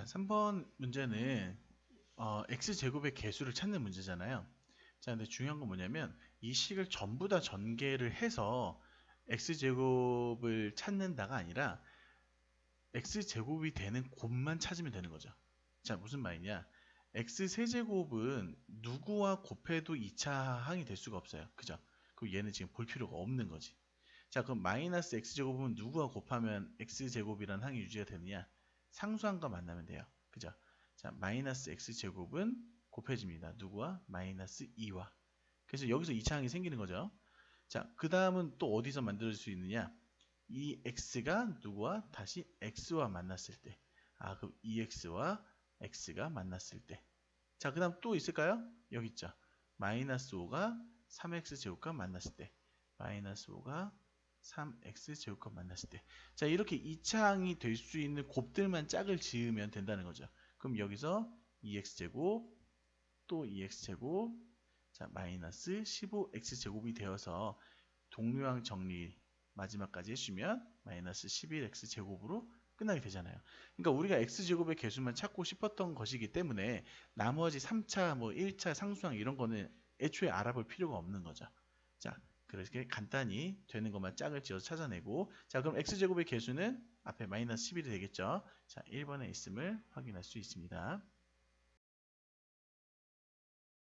자, 3번 문제는 어, x제곱의 개수를 찾는 문제잖아요. 자, 근데 중요한 건 뭐냐면 이 식을 전부 다 전개를 해서 x제곱을 찾는다가 아니라 x제곱이 되는 곱만 찾으면 되는 거죠. 자, 무슨 말이냐? x세제곱은 누구와 곱해도 2차 항이 될 수가 없어요. 그죠? 그럼 얘는 지금 볼 필요가 없는 거지. 자, 그럼 마이너스 x제곱은 누구와 곱하면 x제곱이라는 항이 유지가 되느냐? 상수항과 만나면 돼요. 그죠? 자, 마이너스 x제곱은 곱해집니다. 누구와? 마이너스 2와. 그래서 여기서 2차 항이 생기는 거죠. 자, 그 다음은 또 어디서 만들어질 수 있느냐? 이 x가 누구와? 다시 x와 만났을 때. 아, 그럼 2x와 x가 만났을 때. 자, 그 다음 또 있을까요? 여기 있죠. 마이너스 5가 3x 제곱과 만났을 때. 마이너스 5가 3x 제곱과 만났을 때. 자, 이렇게 2차항이 될 수 있는 곱들만 짝을 지으면 된다는 거죠. 그럼 여기서 2x 제곱, 또 2x 제곱, 자, 마이너스 15x 제곱이 되어서 동류항 정리 마지막까지 해주면 마이너스 11x 제곱으로 끝나게 되잖아요. 그러니까 우리가 x제곱의 개수만 찾고 싶었던 것이기 때문에 나머지 3차, 뭐 1차 상수항 이런 거는 애초에 알아볼 필요가 없는 거죠. 자, 그렇게 간단히 되는 것만 짝을 지어서 찾아내고 자, 그럼 x제곱의 개수는 앞에 마이너스 11이 되겠죠. 자, 1번에 있음을 확인할 수 있습니다.